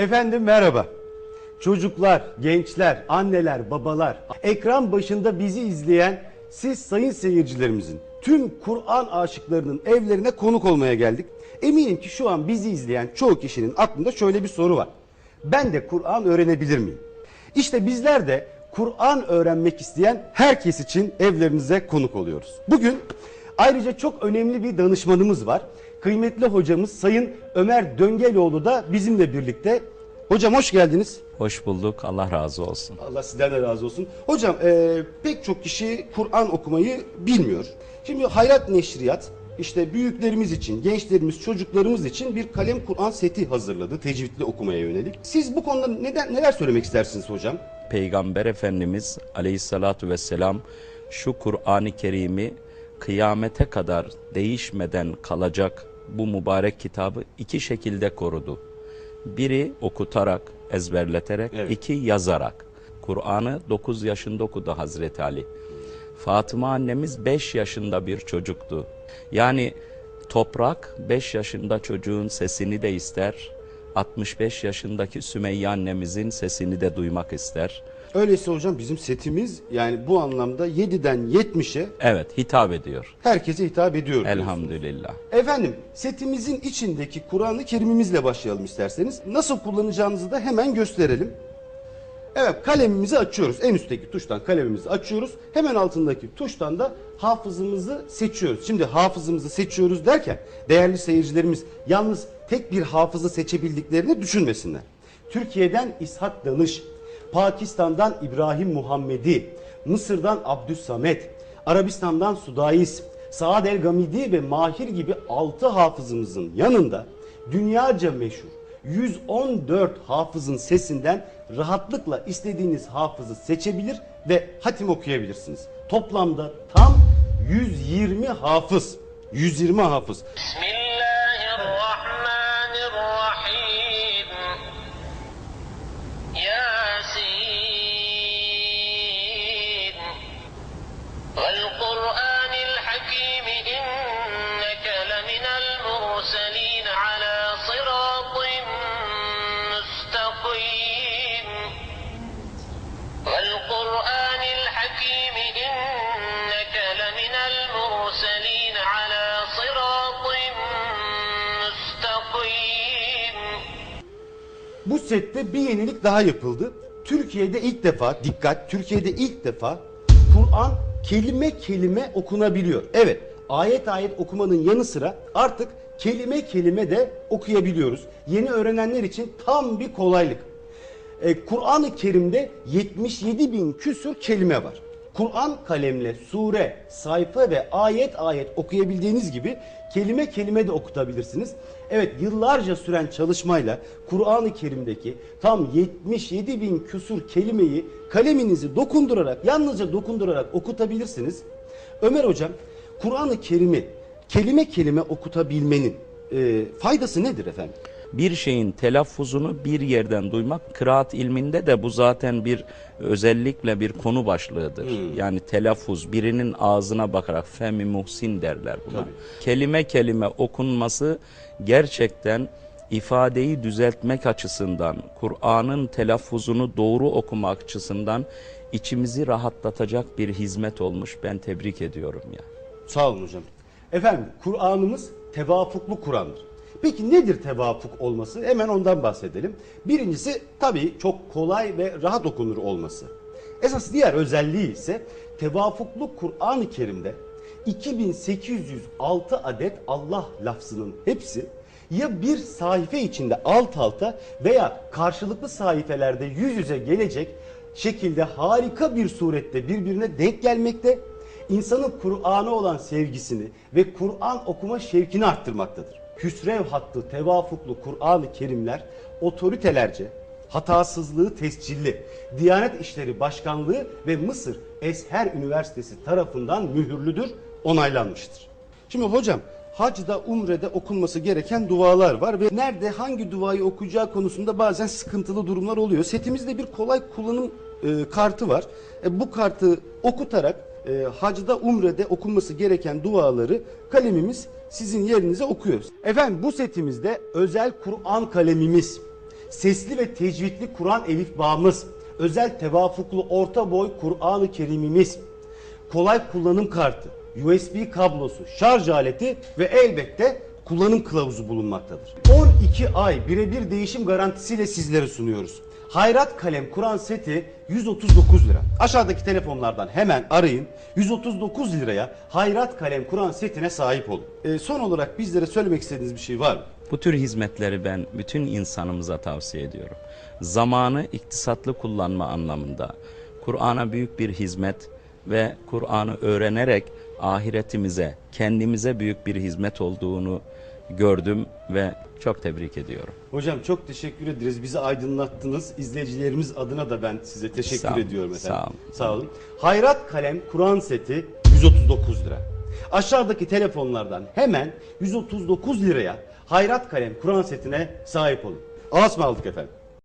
Efendim merhaba. Çocuklar, gençler, anneler, babalar, ekran başında bizi izleyen siz sayın seyircilerimizin tüm Kur'an aşıklarının evlerine konuk olmaya geldik. Eminim ki şu an bizi izleyen çoğu kişinin aklında şöyle bir soru var. Ben de Kur'an öğrenebilir miyim? İşte bizler de Kur'an öğrenmek isteyen herkes için evlerinize konuk oluyoruz. Bugün ayrıca çok önemli bir danışmanımız var. Kıymetli hocamız Sayın Ömer Döngeloğlu da bizimle birlikte. Hocam hoş geldiniz. Hoş bulduk. Allah razı olsun. Allah sizden de razı olsun. Hocam e, pek çok kişi Kur'an okumayı bilmiyor. Şimdi Hayrat Neşriyat işte büyüklerimiz için, gençlerimiz, çocuklarımız için bir kalem Kur'an seti hazırladı tecvidli okumaya yönelik. Siz bu konuda neden neler söylemek istersiniz hocam? Peygamber Efendimiz aleyhissalatu vesselam şu Kur'an-ı Kerim'i kıyamete kadar değişmeden kalacak bu mübarek kitabı iki şekilde korudu. Biri okutarak, ezberleterek, Evet. iki yazarak. Kur'an'ı 9 yaşında okudu Hazreti Ali. Fatıma annemiz 5 yaşında bir çocuktu. Yani toprak 5 yaşında çocuğun sesini de ister. 65 yaşındaki Sümeyye annemizin sesini de duymak ister. Öyleyse hocam bizim setimiz yani bu anlamda 7'den 70'e Evet hitap ediyor. herkese hitap ediyor. diyorsunuz. Elhamdülillah. Efendim setimizin içindeki Kur'an-ı Kerim'imizle başlayalım isterseniz. Nasıl kullanacağınızı da hemen gösterelim. Evet kalemimizi açıyoruz. En üstteki tuştan kalemimizi açıyoruz. Hemen altındaki tuştan da hafızımızı seçiyoruz. Şimdi hafızımızı seçiyoruz derken değerli seyircilerimiz yalnız tek bir hafızı seçebildiklerini düşünmesinler. Türkiye'den İshak Danış, Pakistan'dan İbrahim Muhammedi, Mısır'dan Abdüssamet, Arabistan'dan Sudais, Saad El Gamidi ve Mahir gibi 6 hafızımızın yanında dünyaca meşhur 114 hafızın sesinden rahatlıkla istediğiniz hafızı seçebilir ve hatim okuyabilirsiniz. Toplamda tam 120 hafız. 120 hafız. Bismillahirrahmanirrahim. Ya sette bir yenilik daha yapıldı. Türkiye'de ilk defa, dikkat, Türkiye'de ilk defa Kur'an kelime kelime okunabiliyor. Evet, ayet ayet okumanın yanı sıra artık kelime kelime de okuyabiliyoruz. Yeni öğrenenler için tam bir kolaylık. E, Kur'an-ı Kerim'de 77 bin küsür kelime var. Kur'an kalemle sure, sayfa ve ayet ayet okuyabildiğiniz gibi kelime kelime de okutabilirsiniz. Evet yıllarca süren çalışmayla Kur'an-ı Kerim'deki tam 77 bin küsur kelimeyi kaleminizi dokundurarak, yalnızca dokundurarak okutabilirsiniz. Ömer Hocam, Kur'an-ı Kerim'i kelime kelime okutabilmenin e, faydası nedir efendim? Bir şeyin telaffuzunu bir yerden duymak, kıraat ilminde de bu zaten bir özellikle bir konu başlığıdır. Yani telaffuz, birinin ağzına bakarak femi muhsin derler buna. Tabii. Kelime kelime okunması gerçekten ifadeyi düzeltmek açısından, Kur'an'ın telaffuzunu doğru okumak açısından içimizi rahatlatacak bir hizmet olmuş. Ben tebrik ediyorum ya. Sağ olun hocam. Efendim Kur'an'ımız tevafuklu Kur'an'dır. Peki nedir tevafuk olması? Hemen ondan bahsedelim. Birincisi tabii çok kolay ve rahat okunur olması. Esas diğer özelliği ise tevafuklu Kur'an-ı Kerim'de 2806 adet Allah lafzının hepsi ya bir sayfa içinde alt alta veya karşılıklı sayfelerde yüz yüze gelecek şekilde harika bir surette birbirine denk gelmekte insanın Kur'an'a olan sevgisini ve Kur'an okuma şevkini arttırmaktadır. Hüsrev hattı tevafuklu Kur'an-ı Kerimler otoritelerce hatasızlığı tescilli Diyanet İşleri Başkanlığı ve Mısır Esher Üniversitesi tarafından mühürlüdür, onaylanmıştır. Şimdi hocam hacda, umrede okunması gereken dualar var ve nerede hangi duayı okuyacağı konusunda bazen sıkıntılı durumlar oluyor. Setimizde bir kolay kullanım e, kartı var. E, bu kartı okutarak e, hacda, umrede okunması gereken duaları kalemimiz sizin yerinize okuyoruz. Efendim bu setimizde özel Kur'an kalemimiz, sesli ve tecvidli Kur'an elif bağımız, özel tevafuklu orta boy Kur'an-ı Kerimimiz, kolay kullanım kartı, USB kablosu, şarj aleti ve elbette kullanım kılavuzu bulunmaktadır. 12 ay birebir değişim garantisiyle sizlere sunuyoruz. Hayrat Kalem Kur'an seti 139 lira. Aşağıdaki telefonlardan hemen arayın. 139 liraya Hayrat Kalem Kur'an setine sahip olun. Ee, son olarak bizlere söylemek istediğiniz bir şey var mı? Bu tür hizmetleri ben bütün insanımıza tavsiye ediyorum. Zamanı iktisatlı kullanma anlamında Kur'an'a büyük bir hizmet ve Kur'an'ı öğrenerek ahiretimize, kendimize büyük bir hizmet olduğunu gördüm ve çok tebrik ediyorum. Hocam çok teşekkür ederiz. Bizi aydınlattınız. İzleyicilerimiz adına da ben size teşekkür Sağ olun, ediyorum efendim. sağ olun. Sağ olun. Hayrat Kalem Kur'an seti 139 lira. Aşağıdaki telefonlardan hemen 139 liraya Hayrat Kalem Kur'an setine sahip olun. Allah'a ısmarladık efendim.